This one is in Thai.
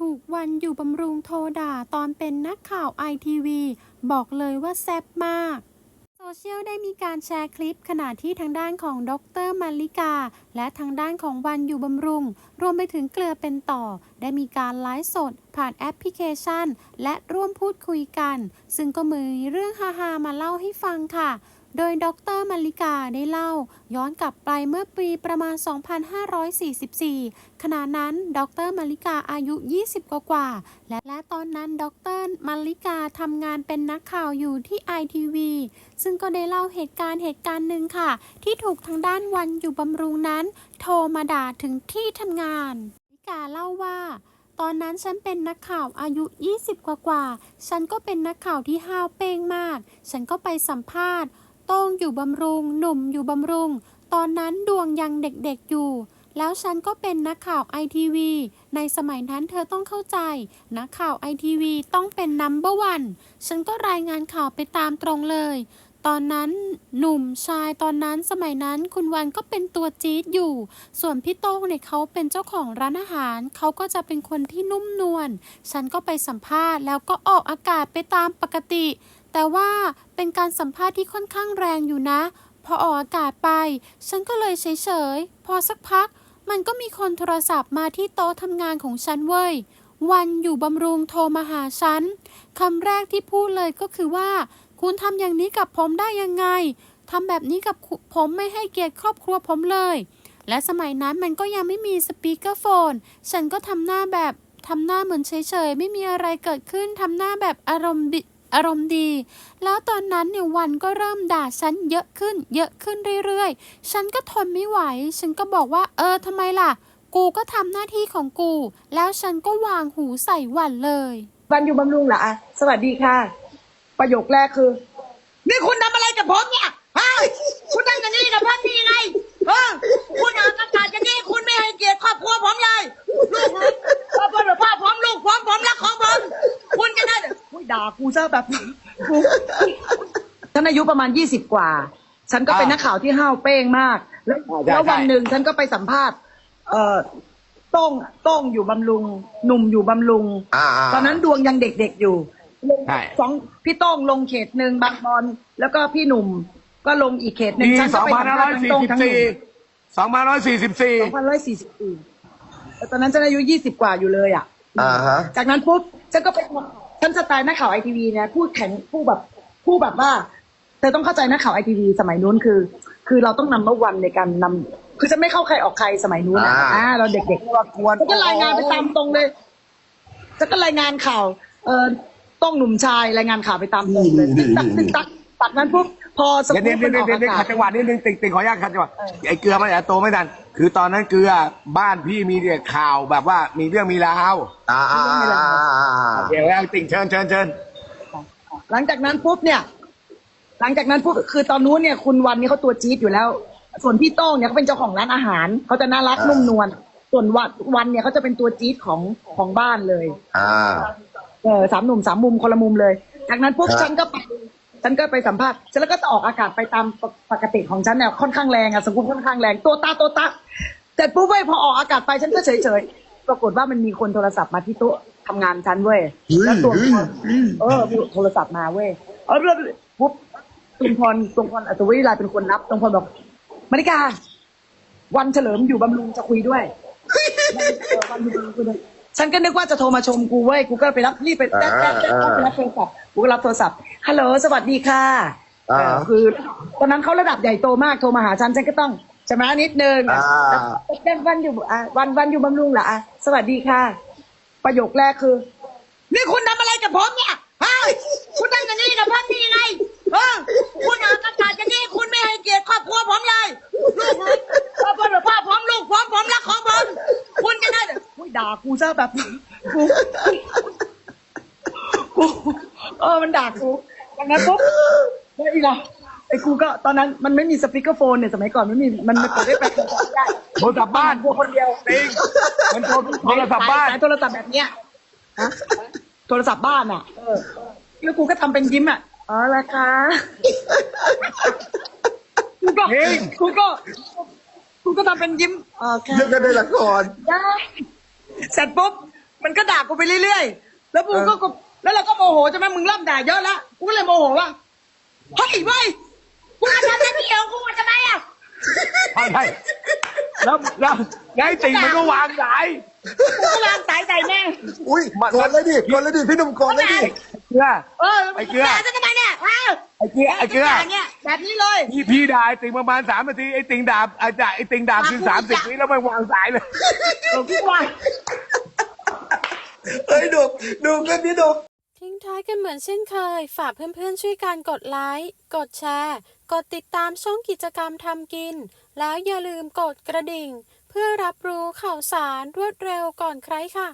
ถูกวันอยู่บำรุงโทรด่าตอนเป็นนักข่าวไอทีวีบอกเลยว่าแซ่บมาก โซเชียลได้มีการแชร์คลิปขณะที่ทางด้านของดรมาริกา และทางด้านของวันอยู่บำรุง รวมไปถึงเกลือเป็นต่อ ได้มีการไลฟ์สดผ่านแอปพลิเคชัน และร่วมพูดคุยกัน ซึ่งก็มีเรื่องฮาๆมาเล่าให้ฟังค่ะ โดยดรมาริกาได้เล่า ย้อนกลับไปเมื่อปีประมาณ 2544 ขณะนั้นดรมาริกาอายุ 20 กว่ากว่า และและตอนนั้นดรมาริกาทำงานเป็นนักข่าวอยู่ที่ ITV ซึ่งก็ได้เล่าเหตุการณ์เหตุการณ์หนึ่งค่ะ ที่ถูกทางด้านวันอยู่บำรุงนั้น โทรมาด่าถึงที่ทำงานมาริกาเล่าว่าตอนนั้นฉันเป็นนักข่าวอายุ 20 กว่ากว่า ฉันก็เป็นนักข่าวที่ห้าวเป้งมาก ฉันก็ไปสัมภาษณ์ ต้งอยู่บำรุง หนุ่มอยู่บำรุง ตอนนั้นดวงยังเด็กๆอยู่ แล้วฉันก็เป็นนักข่าวไอทีวีในสมัยนั้นเธอต้องเข้าใจ นักข่าวไอทีวีต้องเป็นนัมเบอร์วันฉันก็รายงานข่าวไปตามตรงเลย ตอนนั้นหนุ่มชายตอนนั้นสมัยนั้นคุณวันก็เป็นตัวจี๊ดอยู่ ส่วนพี่โต้งเนี่ยเขาเป็นเจ้าของร้านอาหาร เขาก็จะเป็นคนที่นุ่มนวลฉันก็ไปสัมภาษณ์แล้วก็ออกอากาศไปตามปกติ แต่ว่าเป็นการสัมภาษณ์ที่ค่อนข้างแรงอยู่นะ พอออกอากาศไป ฉันก็เลยเฉยๆ พอสักพัก มันก็มีคนโทรศัพท์มาที่โต๊ะทำงานของฉันเว้ย วันอยู่บำรุงโทรมาหาฉันคำแรกที่พูดเลยก็คือว่า คุณทำอย่างนี้กับผมได้ยังไงทำแบบนี้กับผมไม่ให้เกียรติครอบครัวผมเลย และสมัยนั้นมันก็ยังไม่มีสปีกเกอร์โฟน ฉันก็ทำหน้าแบบทำหน้าเหมือนเฉยๆ ไม่มีอะไรเกิดขึ้น ทำหน้าแบบอารมณ์ดิ อารมณ์ดี แล้วตอนนั้นเนี่ยวันก็เริ่มด่าฉันเยอะขึ้น เยอะขึ้นเรื่อยๆ ฉันก็ทนไม่ไหว ฉันก็บอกว่าเออทำไมล่ะ กูก็ทำหน้าที่ของกู แล้วฉันก็วางหูใส่วันเลย วันอยู่บำรุงเหรออะสวัสดีค่ะ ประโยคแรกคือ นี่คุณทำอะไรกับผมเนี่ยฮะคุณนั่ง ยด่ากูซะแบบกูฉันอายุประมาณยี่สิบกว่า ฉันก็เป็นนักข่าวที่ห้าวเป้งมาก แล้วอ่าใช่แล้ววันใช่ หนึ่งฉันก็ไปสัมภาษณ์ เอ่อโต้งโต้งอยู่บำรุง หนุ่มอยู่บำรุง อ่าาตอนนั้นดวงยังเด็กๆอยู่ลงใช่ สองพี่โต้งลงเขตหนึ่งบางบอนแล้วก็พี่หนุ่มก็ลงอีกเขตหนึ่งปีฉันสก็องไปพันสัมห้าภาร้ษอยณ์ทั้งสี่โต้งสิบทั้งหสี่นุ่มสองพันร้อยสี่สิบสี่สองพันร้อยสี่สิบสี่แต่ตอนนั้นฉันอายุยี่สิบกว่าอยู่เลยอะ อ่าฮะ จากนั้นปุ๊บฉันก็ไป ฉันสไตล์นักข่าวไอทีวีเนี่ยพูดแข็งพูดแบบพูดแบบว่า เธอต้องเข้าใจนักข่าวไอทีวีสมัยนู้นคือ คือเราต้องนำเมื่อวันในการนำคือฉันไม่เข้าใครออกใครสมัยนู้นอะอ่า อ่าเราเด็กๆ ว่าควรฉันก็รายงานไปตามตรงเลยฉันก็รายงานข่าว เออต้องหนุ่มชายรายงานข่าวไปตามตรงเลยตึกตักตึกตักตักนั้นปุ๊บ พอสเดี๋ยวกู๊เดี๋ยวปมันเดี๋อยวอกเดี๋ยวอาเดี๋ยวกาศขัดจังหวะนิดนึงติงติงขออนุญาตขัดจังหวะไอ้เกลือมันอาจจะโตไม่ทันคือตอนนั้นเกลือบ้านพี่มีเด็กข่าวแบบว่ามีเรื่องมีราวอ่าอ่าอ่าอ่าเดี๋ยวแล้วติงเชิญเชิญเชิญหลังจากนั้นปุ๊บเนี่ย หลังจากนั้นปุ๊บคือตอนนู้นเนี่ยคุณวันนี่เขาตัวจี๊ดอยู่แล้ว ส่วนพี่โต้งเนี่ยเขาเป็นเจ้าของร้านอาหารเขาจะน่ารักนุ่มนวลส่วนวันวันเนี่ยเขาจะเป็นตัวจี๊ดของของบ้านเลย อ่า เออสามหนุ่มสามมุมคนละมุมเลย จากนั้นปุ๊บครับ ฉันก็ไป ฉันก็ไปสัมภาษณ์ฉันแล้วก็จะออกอากาศไปตามปกปกติของฉันเนี่ยค่อนข้างแรงอะสังคมค่อนข้างแรงตัวตาตัวตาแต่ปุ๊บเว้ยพอออกอากาศไปฉันก็เฉยเฉยๆปรากฏว่ามันมีคนโทรศัพท์มาที่โต๊ะทำงานฉันเว้ยแล้วตัวพรเออมีโทรศัพท์มาเว้ยเออเรื่องปุ๊บตุงพรตุงพรอัศวิไลาเป็นคนนับตุงพรบอกมาริกา วันเฉลิมอยู่บำรุงจะคุยด้วยเออวันอยู่บำรุงคุยด้วยฉันก็นึกว่าจะโทรมาชมกูเว้ยกูก็ไปรับรีบไปแป๊บแป๊บแป๊บแป๊บไปรับโทรศัพท์ กูก็รับโทรศัพท์ฮัลโหลสวัสดีค่ะอ่าเออคือตอนนั้นเขาระดับใหญ่โตมากโทรมาหาฉันฉันก็ต้องชำระนิดนึงอะอ่า แล้ววันอยู่อะวันวันอยู่บำรุงเหรออะสวัสดีค่ะ ประโยคแรกคือ นี่คุณทำอะไรกับผมเนี่ยฮะคุณทำอย่างนี้กับผมนี่ไงเออคุณออกอากาศอย่างนี้คุณไม่ให้เกียรติครอบครัวผมเลย ลูกผมพ่อผมพ่อผมลูกผมผมรักของผม คุณจะได้อุ้ยด่ากูซะแบบ กูกูเออมันด่ากูดังนั้นปุ๊บไม่อีกละไอ้กูก็ตอนนั้นมันไม่มีสปีกเกอร์โฟนเนี่ยสมัยก่อนไม่มีมันมันกดได้ไปไม่ได้โทรศัพท์บ้านกูคนเดียวติงมันโทรโทรศัพท์บ้านสยโทรศัพท์แบบเนี้ยฮะโทรศัพท์บ้านอะเออแล้วกูก็ทำเป็นยิ้มอะอ๋อละคะกูก็จริงกูก็กูก็ทำเป็นยิ้มโอเคเรื่องกันในละครได้เสร็จปุ๊บมันก็ด่ากูไปเรื่อยๆ แล้วกูก็กู แล้วเราก็โมโหใช่ไหมมึงเริ่มด่าเยอะละกูก็เลยโมโหว่าเฮ้ยเว้ยกูมาทำหน้าที่ของกูมาทำไมอะใช่ใช่แล้วแล้วแล้วไอ้ติ่งมันก็วางสายกูก็วางสายใส่แม่งอุ้ยกดเลยดิกดเลยดิพี่หนุ่มกดเลยดิเกลือเออไอ้เกลือด่าฉันทำไมเนี่ยอ้าวไอ้เกลือไอ้เกลือด่าเนี่ยแบบนี้เลยพี่พี่ด่าไอ้ติ่งประมาณสามนาทีไอ้ติ่งด่าไอ้ด่าไอ้ติ่งด่าคือสามสิบวิแล้วมันวางสายเลยเออกูว่าเฮ้ยหนุ่มหนุ่มเป็นพี่หนุ่ม ทิ้งท้ายกันเหมือนเช่นเคย ฝากเพื่อนๆช่วยการกดไลค์ กดแชร์ กดติดตามช่องกิจกรรมทำกิน แล้วอย่าลืมกดกระดิ่ง เพื่อรับรู้ข่าวสารรวดเร็วก่อนใครค่ะ